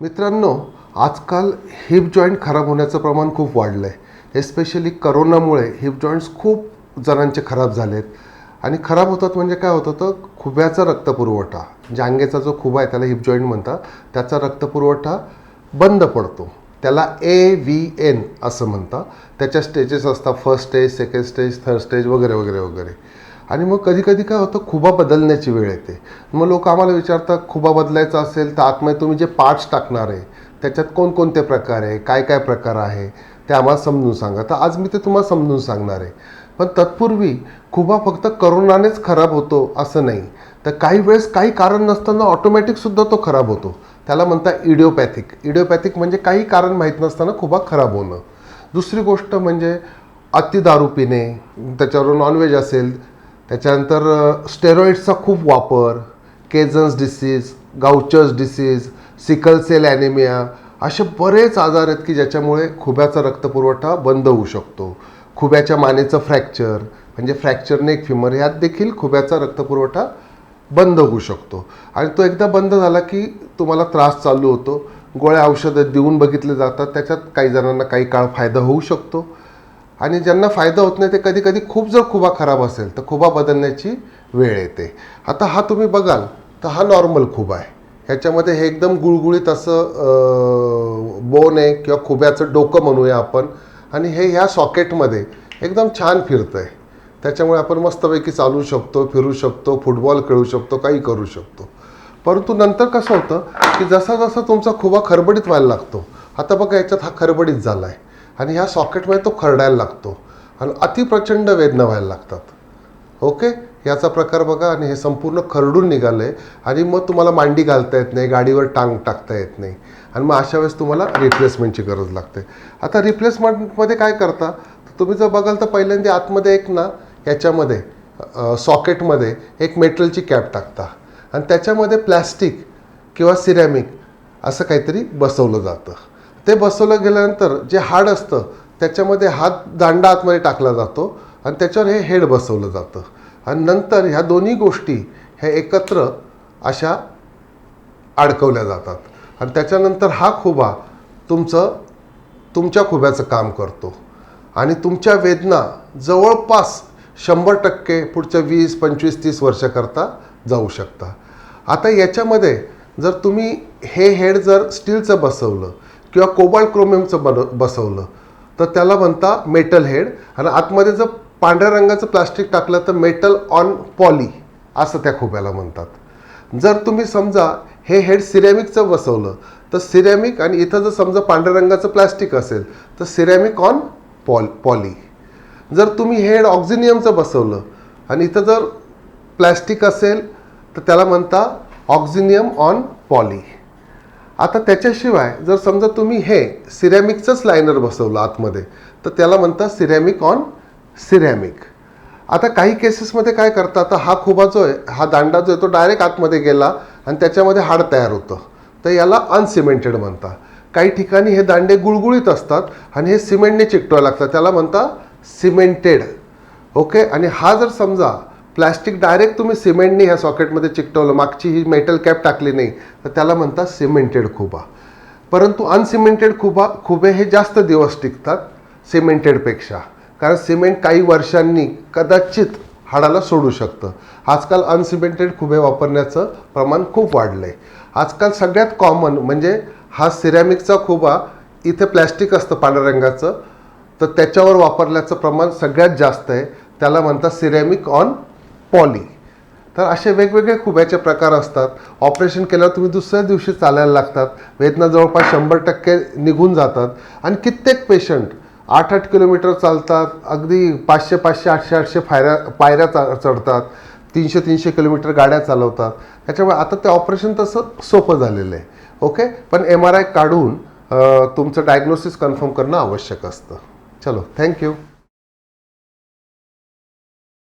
मित्रांनो आजकाल heap joint खराब होण्याचं प्रमाण खूप वाढलं आहे एस्पेशली करोनामुळे हिप जॉईंट्स खूप जणांचे खराब झाले आहेत आणि खराब होतात म्हणजे काय होतं तर खुब्याचा रक्तपुरवठा म्हणजे जांगेचा जो खुबा आहे त्याला हिप जॉईंट म्हणतात त्याचा रक्तपुरवठा बंद पडतो. त्याला ए व्ही एन असं म्हणतात. त्याच्या स्टेजेस असतात first stage second stage third stage वगैरे वगैरे वगैरे. आणि मग कधी कधी काय होतं खुबा बदलण्याची वेळ येते. मग लोक आम्हाला विचारतात खुबा बदलायचा असेल तर आतमध्ये तुम्ही जे पार्ट्स टाकणार आहे त्याच्यात कोणकोणते प्रकार आहे काय काय प्रकार आहे ते आम्हाला समजून सांगा. तर आज मी ते तुम्हाला समजून सांगणार आहे. पण तत्पूर्वी खुबा फक्त करोनानेच खराब होतो असं नाही. तर काही वेळेस काही कारण नसताना ऑटोमॅटिकसुद्धा तो खराब होतो. त्याला म्हणतात इडिओपॅथिक इडिओपॅथिक म्हणजे काही कारण माहीत नसताना खुबा खराब होणं. दुसरी गोष्ट म्हणजे अति दारू पिणे त्याच्यावर नॉनव्हेज असेल त्याच्यानंतर स्टेरॉइड्सचा खूप वापर केझन्स disease Gaucher's disease sickle cell anaemia असे बरेच आजार आहेत की ज्याच्यामुळे खुब्याचा रक्तपुरवठा बंद होऊ शकतो. खुब्याच्या मानेचं फ्रॅक्चर म्हणजे फ्रॅक्चरने एक फिमर ह्यात देखील खुब्याचा रक्तपुरवठा बंद होऊ शकतो. आणि तो एकदा बंद झाला की तुम्हाला त्रास चालू होतो. गोळ्या औषधं देऊन बघितले जातात त्याच्यात काही जणांना काही काळ फायदा होऊ शकतो. आणि ज्यांना फायदा होत नाही ते कधी कधी खूप जर खुबा खराब असेल तर खुबा बदलण्याची वेळ येते. आता हा तुम्ही बघाल तर हा नॉर्मल खुबा आहे. ह्याच्यामध्ये हे एकदम गुळगुळीत असं बोन आहे किंवा खुब्याचं डोकं म्हणूया आपण. आणि हे ह्या सॉकेटमध्ये एकदम छान फिरतं आहे त्याच्यामुळे आपण मस्तपैकी चालू शकतो फिरू शकतो फुटबॉल खेळू शकतो काही करू शकतो. परंतु नंतर कसं होतं की जसा जसा तुमचा खुबा खरबडीत व्हायला लागतो आता बघा याच्यात हा खरबडीत झाला आहे आणि ह्या सॉकेटमध्ये तो खरडायला लागतो. आणि अतिप्रचंड वेदना व्हायला लागतात. ओके? याचा प्रकार बघा आणि हे संपूर्ण खरडून निघालं आहे आणि मग तुम्हाला मांडी घालता येत नाही गाडीवर टांग टाकता येत नाही. आणि मग अशा वेळेस तुम्हाला रिप्लेसमेंटची गरज लागते. आता रिप्लेसमेंटमध्ये काय करता? तुम्ही जर बघाल तर पहिल्यांदा आतमध्ये एक ना याच्यामध्ये सॉकेटमध्ये एक मेटलची कॅप टाकता. आणि त्याच्यामध्ये प्लॅस्टिक किंवा सिरॅमिक असं काहीतरी बसवलं जातं. ते बसवलं गेल्यानंतर जे हाड असतं त्याच्यामध्ये हात दांडा आतमध्ये टाकला जातो आणि त्याच्यावर हे हेड बसवलं जातं. आणि नंतर ह्या दोन्ही गोष्टी ह्या एकत्र अशा अडकवल्या जातात. आणि त्याच्यानंतर हा खुबा तुमचं तुमच्या खुब्याचं काम करतो. आणि तुमच्या वेदना जवळपास शंभर टक्के पुढच्या वीस पंचवीस तीस वर्षाकरता जाऊ शकता. आता याच्यामध्ये जर तुम्ही हे हेड जर स्टीलचं बसवलं किंवा कोबाल्ट क्रोमियमचं बन बसवलं. तर त्याला म्हणता मेटल हेड. आणि आतमध्ये जर पांढऱ्या रंगाचं प्लास्टिक टाकलं तर मेटल ऑन पॉली असं त्या खुब्याला म्हणतात. जर तुम्ही समजा हे हेड सिरॅमिकचं बसवलं तर सिरॅमिक आणि इथं जर समजा पांढऱ्या रंगाचं प्लास्टिक असेल तर सिरॅमिक ऑन पॉल पॉली. जर तुम्ही हेड ऑक्झिनियमचं बसवलं आणि इथं जर प्लॅस्टिक असेल तर त्याला म्हणता ऑक्झिनियम ऑन पॉली. आता त्याच्याशिवाय जर समजा तुम्ही हे सिरॅमिकचंच लायनर बसवलं आतमध्ये तर त्याला म्हणतात सिरॅमिक ऑन सिरॅमिक. आता काही केसेसमध्ये काय करतात आता हा खुबा जो आहे हा दांडा जो आहे तो डायरेक्ट आतमध्ये गेला आणि त्याच्यामध्ये हाड तयार होतं. तर याला अनसिमेंटेड म्हणतात. काही ठिकाणी हे दांडे गुळगुळीत असतात आणि हे सिमेंटने चिकटवायला लागतात. त्याला म्हणतात सिमेंटेड. ओके? आणि हा जर समजा प्लॅस्टिक डायरेक्ट तुम्ही सिमेंटने ह्या सॉकेटमध्ये चिकटवलं मागची ही मेटल कॅप टाकली नाही तर त्याला म्हणतात सिमेंटेड खुबा. परंतु अनसिमेंटेड खुबा खुबे हे जास्त दिवस टिकतात सिमेंटेडपेक्षा. कारण सिमेंट काही वर्षांनी कदाचित हाडाला सोडू शकतं. आजकाल अनसिमेंटेड खुबे वापरण्याचं प्रमाण खूप वाढलं आहे आजकाल सगळ्यात कॉमन म्हणजे हा सिरॅमिकचा खुबा इथे प्लॅस्टिक असतं पांढऱ्या रंगाचं तर त्याच्यावर वापरल्याचं प्रमाण सगळ्यात जास्त आहे. त्याला म्हणतात सिरॅमिक ऑन पॉली तर असे वेगवेगळे खुब्याचे प्रकार असतात. ऑपरेशन केल्यावर तुम्ही दुसऱ्या दिवशी चालायला लागतात. वेदना जवळपास शंभर टक्के निघून जातात. आणि कित्येक पेशंट आठ आठ किलोमीटर चालतात. अगदी पाचशे पाचशे आठशे आठशे पायऱ्या पायऱ्या चा चढतात. तीनशे तीनशे किलोमीटर गाड्या चालवतात. त्याच्यामुळे आता ते ऑपरेशन तसं सोपं झालेलं आहे. ओके पण एम आर आय काढून तुमचं डायग्नोसिस कन्फर्म करणं आवश्यक असतं. चलो थँक्यू